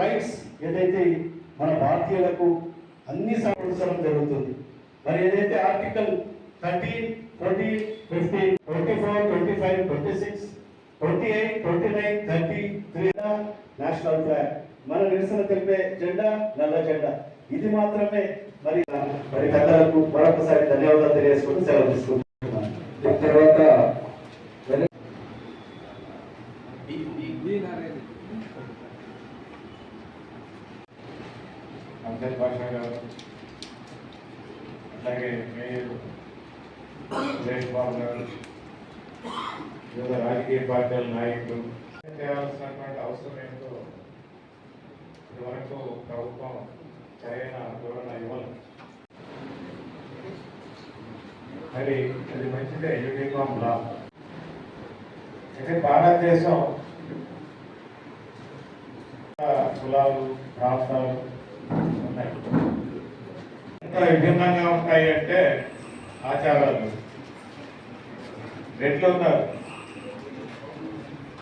Rights ఏదైతే మన భారతీయులకు అన్ని సంవత్సరం జరుగుతుంది. మరి ఏదైతే article thirteen twenty fifteen twenty four twenty five twenty six twenty eight twenty nine thirty three national flag మన నిరసన తెలిపే జెండా నల్ల జెండా. ఇది మాత్రమే మరి మరి కథలకు మరొకసారి ధన్యవాదాలు తెలియజేసుకుంటూ సెలవు తీసుకుంటాం పార్టీల నాయకులు చేయాల్సినటువంటి అవసరం ఏంటో ఇదివరకు ప్రభుత్వం సరైన వివరణ ఇవ్వాలి మరి అది మంచిదే యూనిఫామ్ లా. అయితే భారతదేశం కులాలు ప్రాంతాలు ఉన్నాయి. ఎంత విభిన్నంగా ఉంటాయి అంటే ఆచారాలు. రెట్లు ఉన్నారు.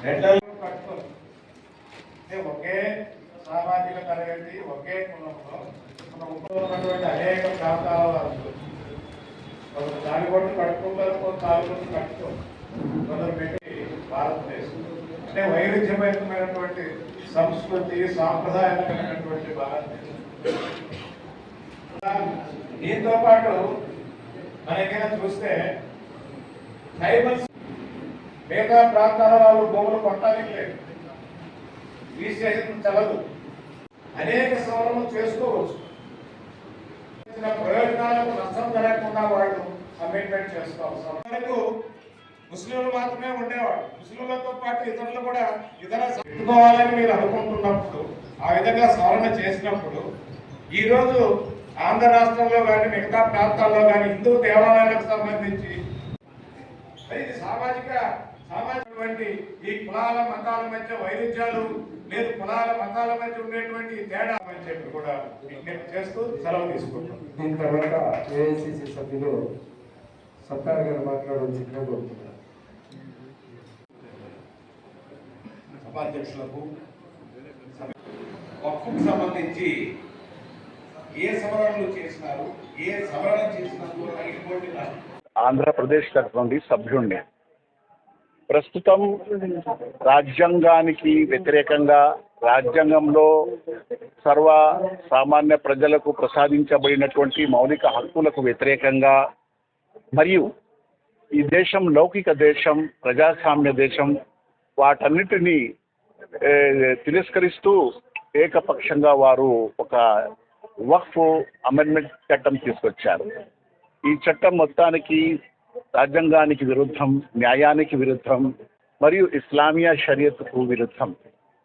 అంటే ఒకే సామాజిక తరగతి ఒకే కులంలో మన ఉన్నటువంటి అనేక ప్రాంతాల వారు. కొందరు కొట్టు కట్టుకుంటారు కొంత కొట్టు కట్టుకోరు కొందరు పెట్టి భారతదేశం. అంటే వైవిధ్యమైనటువంటి సంస్కృతి సాంప్రదాయమైనటువంటి భారతదేశం. దీంతో పాటు మనకైనా చూస్తే ట్రైబల్స్ మిగతా ప్రాంతాల వాళ్ళు భూములు కొట్టడానికి లేదు. రిజిస్ట్రేషన్ చల్లదు అనేక సవరణలు చేసుకోవచ్చు. ప్రయోజనాలకు నష్టం జరగకుండా వాళ్ళు అమెండ్మెంట్ చేసుకోవాలి వరకు ముస్లింలు మాత్రమే ఉండేవాడు ముస్లింలతో పాటు ఇతరులు కూడా ఇతర పెట్టుకోవాలని మీరు అనుకుంటున్నప్పుడు ఆ విధంగా సవరణ చేసినప్పుడు ఈరోజు ఆంధ్ర రాష్ట్రంలో కానీ మిగతా ప్రాంతాల్లో కానీ హిందూ దేవాలయాలకు సంబంధించి ఇది సామాజిక సామాజికటువంటి ఈ కులాల మతాల మధ్య వైరుధ్యాలు లేదు కులాల మతాల మధ్య ఉండేటువంటి తేడా అని చెప్పి కూడా విజ్ఞప్తి చేస్తూ సెలవు తీసుకుంటాం. దీని తర్వాత ఏఐసిసి సభ్యులు సత్తార్ గారు కోరుతున్నారు సభాధ్యక్షులకు వక్ఫ్కు సంబంధించి ఏ సవరణలు చేసినారు ఏ సవరణ చేసినందుకు ఆంధ్రప్రదేశ్ తరఫు నుండి సభ్యుణ్ణి ప్రస్తుతం రాజ్యాంగానికి వ్యతిరేకంగా రాజ్యాంగంలో సర్వ సామాన్య ప్రజలకు ప్రసాదించబడినటువంటి మౌలిక హక్కులకు వ్యతిరేకంగా మరియు ఈ దేశం లౌకిక దేశం ప్రజాస్వామ్య దేశం వాటన్నిటినీ తిరస్కరిస్తూ ఏకపక్షంగా వారు ఒక వక్ఫ్ అమెండ్మెంట్ చట్టం తీసుకొచ్చారు. ఈ చట్టం మొత్తానికి రాజ్యాంగానికి విరుద్ధం న్యాయానికి విరుద్ధం మరియు ఇస్లామియా షరియత్కు విరుద్ధం.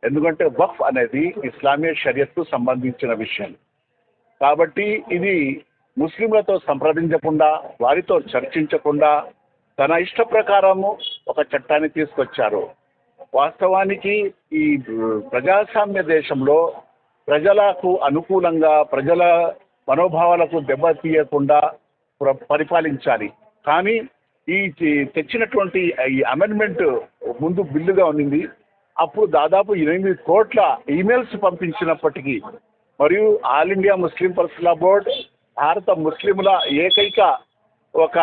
ఎందుకంటే వఫ్ అనేది ఇస్లామియా షరియత్కు సంబంధించిన విషయం. కాబట్టి ఇది ముస్లింలతో సంప్రదించకుండా వారితో చర్చించకుండా తన ఇష్ట ప్రకారము ఒక చట్టాన్ని తీసుకొచ్చారు. వాస్తవానికి ఈ ప్రజాస్వామ్య దేశంలో ప్రజలకు అనుకూలంగా ప్రజల మనోభావాలకు దెబ్బతీయకుండా ప్ర- పరిపాలించాలి. కానీ ఈ తెచ్చినటువంటి ఈ అమెండ్మెంట్ ముందు బిల్లుగా ఉన్నింది. అప్పుడు దాదాపు ఎనిమిది కోట్ల ఈమెయిల్స్ పంపించినప్పటికీ మరియు All India Muslim Personal Board భారత ముస్లింల ఏకైక ఒక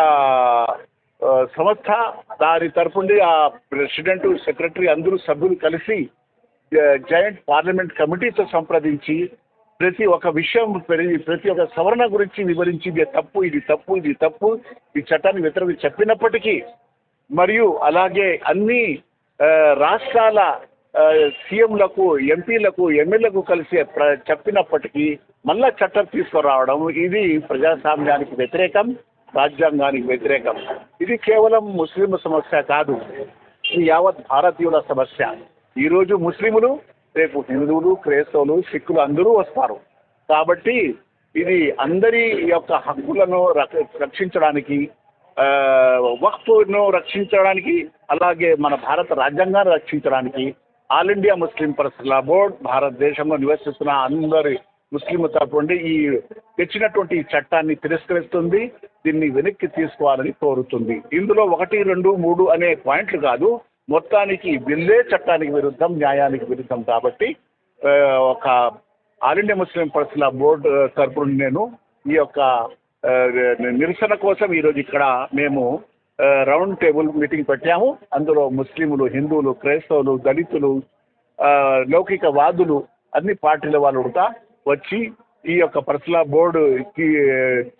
సంస్థ. దాని తరపుండి ఆ ప్రెసిడెంట్ సెక్రటరీ అందరూ సభ్యులు కలిసి జాయింట్ పార్లమెంట్ కమిటీతో సంప్రదించి ప్రతి ఒక్క విషయం ప్రతి ఒక్క సవరణ గురించి వివరించి ఇది తప్పు ఇది తప్పు ఇది తప్పు ఈ చట్టాన్ని వ్యతిరేకి చెప్పినప్పటికీ మరియు అలాగే అన్ని రాష్ట్రాల సీఎంలకు ఎంపీలకు ఎమ్మెల్యేలకు కలిసి ప్ర- చెప్పినప్పటికీ మళ్ళా చట్టం తీసుకురావడం ఇది ప్రజాస్వామ్యానికి వ్యతిరేకం రాజ్యాంగానికి వ్యతిరేకం. ఇది కేవలం ముస్లిం సమస్య కాదు ఇది యావత్ భారతీయుల సమస్య. ఈరోజు ముస్లిములు రేపు హిందువులు క్రైస్తవులు సిక్కులు అందరూ వస్తారు. కాబట్టి ఇది అందరి యొక్క హక్కులను రక్ష- రక్షించడానికి వక్ఫ్ను రక్షించడానికి అలాగే మన భారత రాజ్యాంగాన్ని రక్షించడానికి All India Muslim Personal Board భారతదేశంలో నివసిస్తున్న అందరి ముస్లిం తరపుండి ఈ తెచ్చినటువంటి ఈ చట్టాన్ని తిరస్కరిస్తుంది దీన్ని వెనక్కి తీసుకోవాలని కోరుతుంది. ఇందులో ఒకటి రెండు మూడు అనే పాయింట్లు కాదు. మొత్తానికి బిల్లే చట్టానికి విరుద్ధం న్యాయానికి విరుద్ధం కాబట్టి ఒక All India Muslim Personal Board తరపున నేను ఈ యొక్క నిరసన కోసం ఈరోజు ఇక్కడ మేము రౌండ్ టేబుల్ మీటింగ్ పెట్టాము. అందులో ముస్లింలు హిందువులు క్రైస్తవులు దళితులు లౌకిక లౌకికవాదులు అన్ని పార్టీల వాళ్ళు కూడా వచ్చి ఈ యొక్క పర్సనల్ బోర్డుకి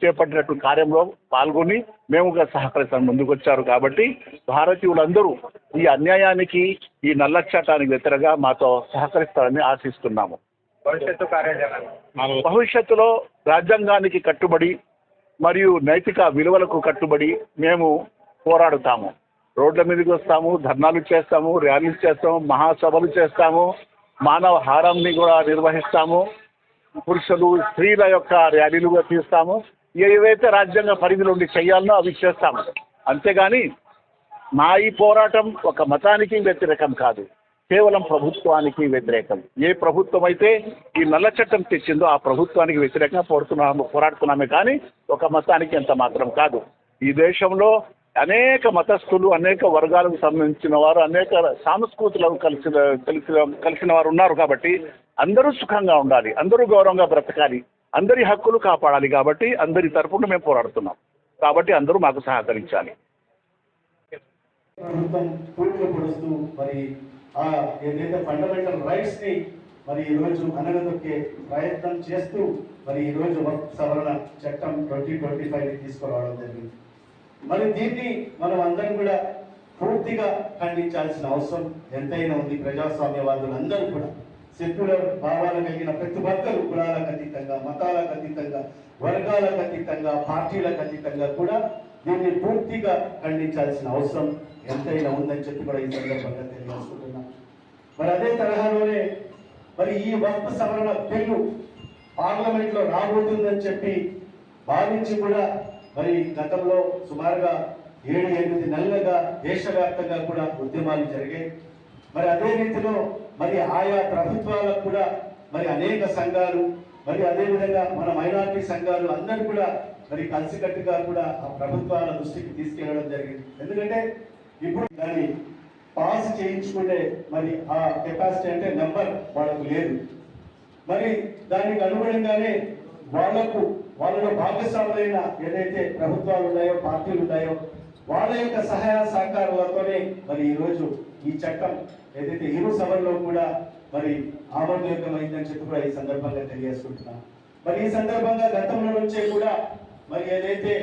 చేపట్టినట్టు కార్యంలో పాల్గొని మేము కూడా సహకరిస్తాం. ముందుకు వచ్చారు కాబట్టి భారతీయులందరూ ఈ అన్యాయానికి ఈ నల్ల చట్టానికి వ్యతిరేకంగా మాతో సహకరిస్తారని ఆశిస్తున్నాము. భవిష్యత్తు కార్యాచరణ. భవిష్యత్తులో రాజ్యాంగానికి కట్టుబడి మరియు నైతిక విలువలకు కట్టుబడి మేము పోరాడుతాము. రోడ్ల మీదకి వస్తాము ధర్నాలు చేస్తాము ర్యాలీలు చేస్తాము మహాసభలు చేస్తాము మానవ హారాన్ని కూడా నిర్వహిస్తాము. పురుషులు స్త్రీల యొక్క ర్యాలీలుగా తీస్తాము. ఏవైతే రాజ్యాంగ పరిధిలో ఉండి చేయాలనో అవి చేస్తాము. అంతేగాని మా ఈ పోరాటం ఒక మతానికి వ్యతిరేకం కాదు. కేవలం ప్రభుత్వానికి వ్యతిరేకం. ఏ ప్రభుత్వం అయితే ఈ నల్ల చట్టం తెచ్చిందో ఆ ప్రభుత్వానికి వ్యతిరేకంగా పోడుతున్నాము పోరాడుతున్నామే కానీ ఒక మతానికి ఎంత మాత్రం కాదు. ఈ దేశంలో అనేక మతస్థులు అనేక వర్గాలకు సంబంధించిన వారు అనేక సాంస్కృతులకు కలిసిన కలిసిన కలిసిన వారు ఉన్నారు కాబట్టి అందరూ సుఖంగా ఉండాలి అందరూ గౌరవంగా బ్రతకాలి అందరి హక్కులు కాపాడాలి కాబట్టి అందరి తరపున మేము పోరాడుతున్నాం. కాబట్టి అందరూ మాకు సహకరించాలి. ప్రభుత్వం తూట్లు పొడుస్తూ మరి ఆ ఏదైతే ఫండమెంటల్ రైట్స్ని మరి ఈ అనగదొక్కే ప్రయత్నం చేస్తూ మరి ఈరోజు రోజు వక్ఫ్ సవరణ చట్టం ట్వంటీ ట్వంటీ ఫైవ్ తీసుకురావడం జరిగింది. మరి దీన్ని మనం అందరం కూడా పూర్తిగా ఖండించాల్సిన అవసరం ఎంతైనా ఉంది. ప్రజాస్వామ్యవాదులందరూ కూడా సెక్యులర్ భావాలు కలిగిన ప్రతి ఒక్కరు కులాలకు అతీతంగా మతాలకు అతీతంగా వర్గాలకు అతీతంగా పార్టీలకు అతీతంగా కూడా దీన్ని పూర్తిగా ఖండించాల్సిన అవసరం ఎంతైనా ఉందని చెప్పి కూడా ఈ సందర్భంగా తెలియజేసుకుంటున్నాం. మరి అదే తరహాలోనే మరి ఈ వక్ఫ్ సవరణ బిల్లు పార్లమెంట్లో రాబోతుందని చెప్పి భావించి కూడా మరి గతంలో సుమారుగా ఏడు ఎనిమిది నెలలుగా దేశవ్యాప్తంగా కూడా ఉద్యమాలు జరిగాయి. మరి అదే రీతిలో మరి ఆయా ప్రభుత్వాలకు కూడా మరి అనేక సంఘాలు మరి అదే విధంగా మన మైనార్టీ సంఘాలు అందరూ కూడా మరి కలిసికట్టుగా కూడా ఆ ప్రభుత్వాల దృష్టికి తీసుకెళ్ళడం జరిగింది. ఎందుకంటే ఇప్పుడు దాన్ని పాస్ చేయించుకునే మరి ఆ కెపాసిటీ అంటే నెంబర్ వాళ్ళకు లేదు. మరి దానికి అనుగుణంగానే వాళ్ళకు వాళ్ళలో భాగస్వాములైన ఏదైతే ప్రభుత్వాలు ఉన్నాయో పార్టీలు ఉన్నాయో వాళ్ళ యొక్క సహాయ సహకారాలతోనే మరి ఈరోజు ఈ చట్టం ఏదైతే ఇరు సభల్లో కూడా మరి ఆమోదయోగ్యమైందని చెప్పి కూడా ఈ సందర్భంగా తెలియజేసుకుంటున్నాం. మరి ఈ సందర్భంగా గతంలో నుంచే కూడా మరి ఏదైతే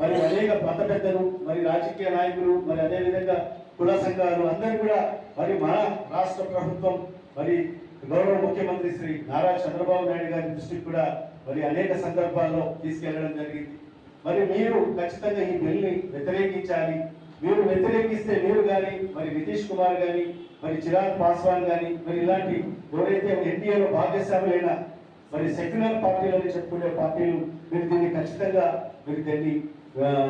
మరి అనేక మత పెద్దలు మరి రాజకీయ నాయకులు మరి అదే విధంగా కుల సంఘాలు అందరూ కూడా మరి మన రాష్ట్ర ప్రభుత్వం మరి గౌరవ ముఖ్యమంత్రి శ్రీ నారా చంద్రబాబు నాయుడు గారి దృష్టికి కూడా మరి అనేక సందర్భాల్లో తీసుకెళ్ళడం జరిగింది. మరి మీరు ఖచ్చితంగా ఈ బిల్ని వ్యతిరేకించాలి. మీరు వ్యతిరేకిస్తే మీరు కానీ మరి నితీష్ కుమార్ కానీ మరి చిరాగ్ పాస్వాన్ కానీ మరి ఇలాంటి ఎవరైతే ఎన్డీఏలో భాగస్వాములైన మరి సెక్యులర్ పార్టీలని చెప్పుకునే పార్టీలు మీరు దీన్ని ఖచ్చితంగా మీరు దీన్ని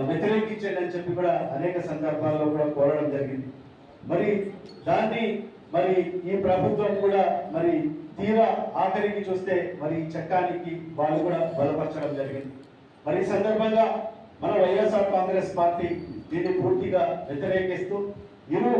వ్యతిరేకించండి అని చెప్పి కూడా అనేక సందర్భాల్లో కూడా కోరడం జరిగింది. మరి దాన్ని మరి ఈ ప్రభుత్వం కూడా మరి తీరా ఆఖరికి చూస్తే మరి ఈ చట్టానికి వాళ్ళు కూడా బలపరచడం జరిగింది. మరి ఈ సందర్భంగా మన వైఎస్ఆర్ కాంగ్రెస్ పార్టీ దీన్ని పూర్తిగా వ్యతిరేకిస్తూ ఇరు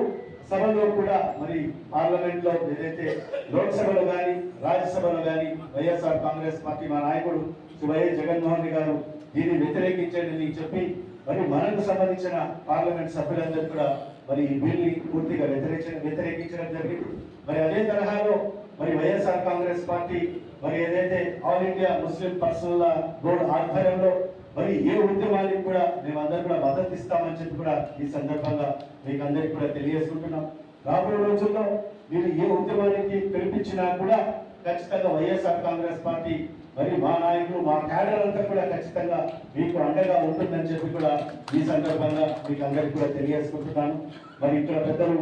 సభలో కూడా మరి పార్లమెంట్లో ఏదైతే లోక్సభలో కానీ రాజ్యసభలో కానీ వైఎస్ఆర్ కాంగ్రెస్ పార్టీ మా నాయకుడు శ్రీ వైఎస్ జగన్మోహన్ రెడ్డి గారు దీన్ని వ్యతిరేకించండి చెప్పి మరి మనకు సంబంధించిన పార్లమెంట్ సభ్యులందరూ కూడా మరి ఈ బిల్ని పూర్తిగా వ్యతిరేక వ్యతిరేకించడం జరిగింది. మరి అదే తరహాలో మరి వైఎస్ఆర్ కాంగ్రెస్ పార్టీ మరి ఏదైతే All India Muslim Personal Board ఆధ్వర్యంలో మరి ఏ ఉద్యమానికి కూడా మేమందరం కూడా మద్దతు ఇస్తామని చెప్పి కూడా ఈ సందర్భంగా మీకు అందరికి కూడా తెలియజేసుకుంటున్నాం. రాబోయే రోజుల్లో మీరు ఏ ఉద్యమానికి పిలిపించినా కూడా ఖచ్చితంగా వైఎస్ఆర్ కాంగ్రెస్ పార్టీ మరి మా నాయకులు మా క్యాడర్ అంతా కూడా ఖచ్చితంగా మీకు అండగా ఉంటుందని చెప్పి కూడా ఈ సందర్భంగా మీకు అందరికి కూడా తెలియజేసుకుంటున్నాను. మరి ఇక్కడ పెద్దలు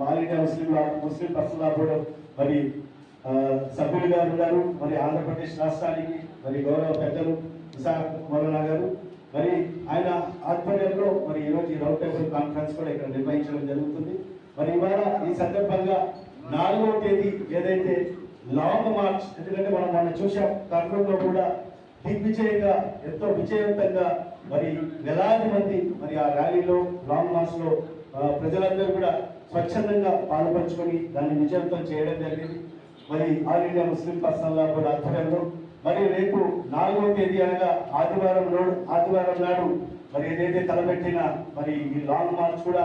మాలిన్య ముస్లిం ముస్లిం పర్సనల్ బోర్డు మరి సభ్యులుగా ఉన్నారు. మరి ఆంధ్రప్రదేశ్ రాష్ట్రానికి మరి గౌరవ పెద్దలు విశాఖ గారు. మరి ఆయన ఆధ్వర్యంలో మరి ఈరోజు ఈ రౌండ్ టేబుల్ కాన్ఫరెన్స్ కూడా ఇక్కడ నిర్వహించడం జరుగుతుంది. మరి ఇవాళ ఈ సందర్భంగా నాలుగవ తేదీ ఏదైతే లాంగ్ మార్చ్ ఎందుకంటే మనం మొన్న చూసాం కర్నూలులో కూడా దిగ్విజయంగా ఎంతో విజయవంతంగా మరి వేలాది మంది మరి ఆ ర్యాలీలో లాంగ్ మార్చ్లో ప్రజలందరూ కూడా స్వచ్ఛందంగా పాల్పంచుకొని దాన్ని విజయవంతం చేయడం జరిగింది. మరి All India Muslim Personal Law కూడా ఆధ్వర్యంలో మరి రేపు నాలుగవ తేదీ అనగా ఆదివారం నాడు ఆదివారం నాడు మరి ఏదైతే తలపెట్టిన మరి ఈ లాంగ్ మార్చ్ కూడా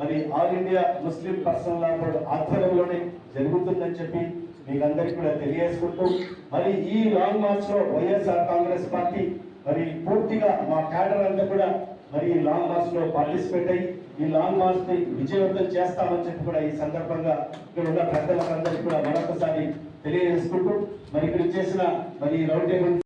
మరి All India Muslim Personal Law Board ఆధ్వర్యంలోనే జరుగుతుందని చెప్పి మీకు అందరికీ కూడా తెలియజేసుకుంటూ మరి ఈ లాంగ్ మార్చ్లో వైఎస్ఆర్ కాంగ్రెస్ పార్టీ మరి పూర్తిగా మా క్యాడర్ అంతా కూడా మరి ఈ లాంగ్ మార్చ్లో పార్టిసిపేట్ అయ్యి ఈ లాంగ్ మార్చ్ని విజయవంతం చేస్తామని చెప్పి కూడా ఈ సందర్భంగా ఇక్కడ ఉన్న పెద్దలందరికీ కూడా మరొకసారి తెలియజేసుకుంటూ మరి ఇక్కడ చేసిన మరి ఈ రౌండ్ టేబుల్